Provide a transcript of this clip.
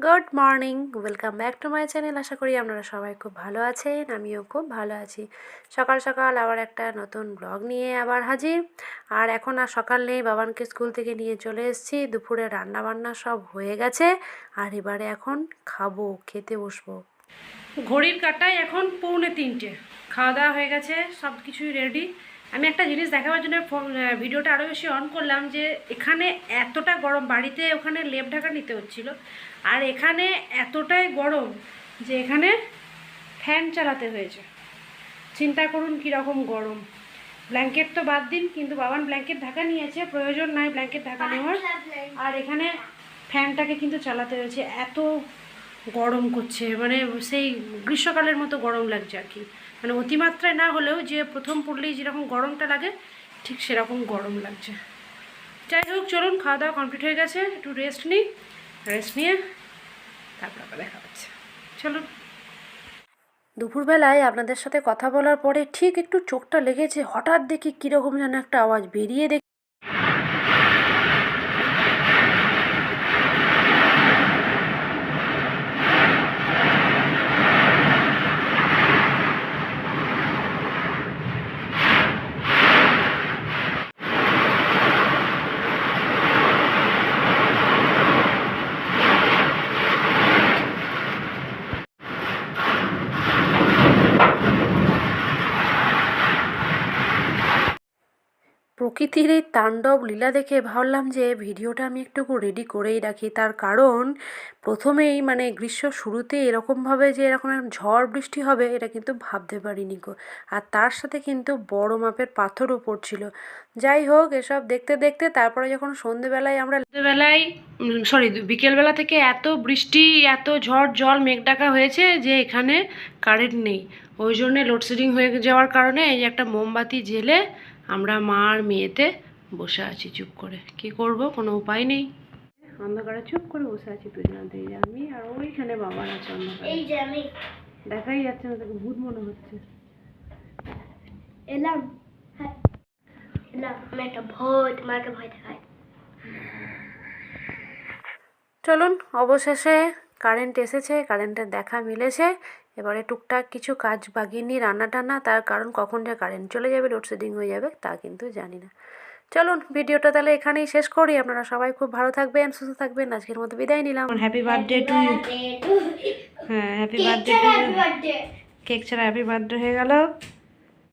Good morning, welcome back to my channel. আশা করি আপনারা সবাই খুব ভালো আছেন, আমিও খুব ভালো আছি। সকাল সকাল আবার একটা নতুন ব্লগ নিয়ে আবার হাজির। আর এখন আর সকাল নেই, বাবানকে স্কুল থেকে নিয়ে চলে এসেছি। দুপুরে রান্না বান্না সব হয়ে গেছে। আর এবারে এখন খাব, খেতে বসবো। ঘড়ির কাটায় এখন পৌনে তিনটে। খাওয়া দাওয়া হয়ে গেছে সব কিছুই রেডি আমি একটা জিনিস দেখাবার জন্য ফোন- ভিডিওটা আরও বেশি অন করলাম যে এখানে এতটা গরম বাড়িতে ওখানে লেপ ঢাকা নিতে হচ্ছিল। আর এখানে এতটাই গরম যে এখানে ফ্যান চালাতে হয়েছে। চিন্তা করুন কীরকম গরম। ব্ল্যাঙ্কেট তো বাদ দিন কিন্তু বাবান ব্ল্যাঙ্কেট ঢাকা নিয়েছে প্রয়োজন নাই ব্ল্যাঙ্কেট ঢাকা নেওয়ার। আর এখানে ফ্যানটাকে কিন্তু চালাতে হয়েছে। এত গরম করছে মানে সেই গ্রীষ্মকালের মতো গরম লাগছে আর কি। মানে অতিমাত্রায় না হলেও যে প্রথম পড়লেই যেরকম গরমটা লাগে, ঠিক সেরকম গরম লাগছে। যাই হোক, চলুন খাওয়া দাওয়া কমপ্লিট হয়ে গেছে, একটু রেস্ট নিই রেস্ট নিয়ে তারপর দেখা হচ্ছে। চলুন। দুপুরবেলায় আপনাদের সাথে কথা বলার পরে ঠিক একটু চোখটা লেগেছে, হঠাৎ দেখি কীরকম যেন একটা আওয়াজ বেরিয়ে দেখি। প্রকৃতির এই তাণ্ডব লীলা দেখে ভাবলাম যে ভিডিওটা আমি একটুকু রেডি করেই রাখি। তার কারণ প্রথমেই মানে গ্রীষ্ম শুরুতে এরকমভাবে যে এরকম ঝড় বৃষ্টি হবে, এটা কিন্তু ভাবতে পারিনি গো। আর তার সাথে কিন্তু বড় মাপের পাথরও পড়ছিল। যাই হোক, এসব দেখতে দেখতে তারপরে যখন সন্ধেবেলায় আমরা সন্ধেবেলায় সরি বিকেলবেলা থেকে এত বৃষ্টি, এত ঝড়, জল, মেঘ ডাকা হয়েছে যে এখানে কারেন্ট নেই। ওই জন্যে লোডশেডিং হয়ে যাওয়ার কারণে এই একটা মোমবাতি জেলে আমরা মা আর মেয়েতে বসে আছি চুপ করে। কি করব? কোনো উপায় নেই। অন্ধকারে চুপ করে বসে আছি যে আমি আর ওইখানে বাবার আছে অন্ধকারে। দেখাই যাচ্ছে না তোকে ভূত মনে হচ্ছে। এলাম। হ্যাঁ এলাম। আমি একটা ভূত মাকে ভয় দেখাই। চলুন অবশেষে কারেন্ট এসেছে কারেন্টের দেখা মিলেছে। এবারে টুকটাক কিছু কাজ বাগিয়ে নিই রান্না টান্না তার কারণ কখন যে কারেন্ট চলে যাবে লোডশেডিং হয়ে যাবে তা কিন্তু জানি না। চলুন ভিডিওটা তাহলে এখানেই শেষ করি। আপনারা সবাই খুব ভালো থাকবেন সুস্থ থাকবেন। আজকের মতো বিদায় নিলাম। হ্যাপি বার্থডে টু হ্যাঁ happy birthday to birthday cake ছাড়া হ্যাপি বার্থডে হয়ে গেল।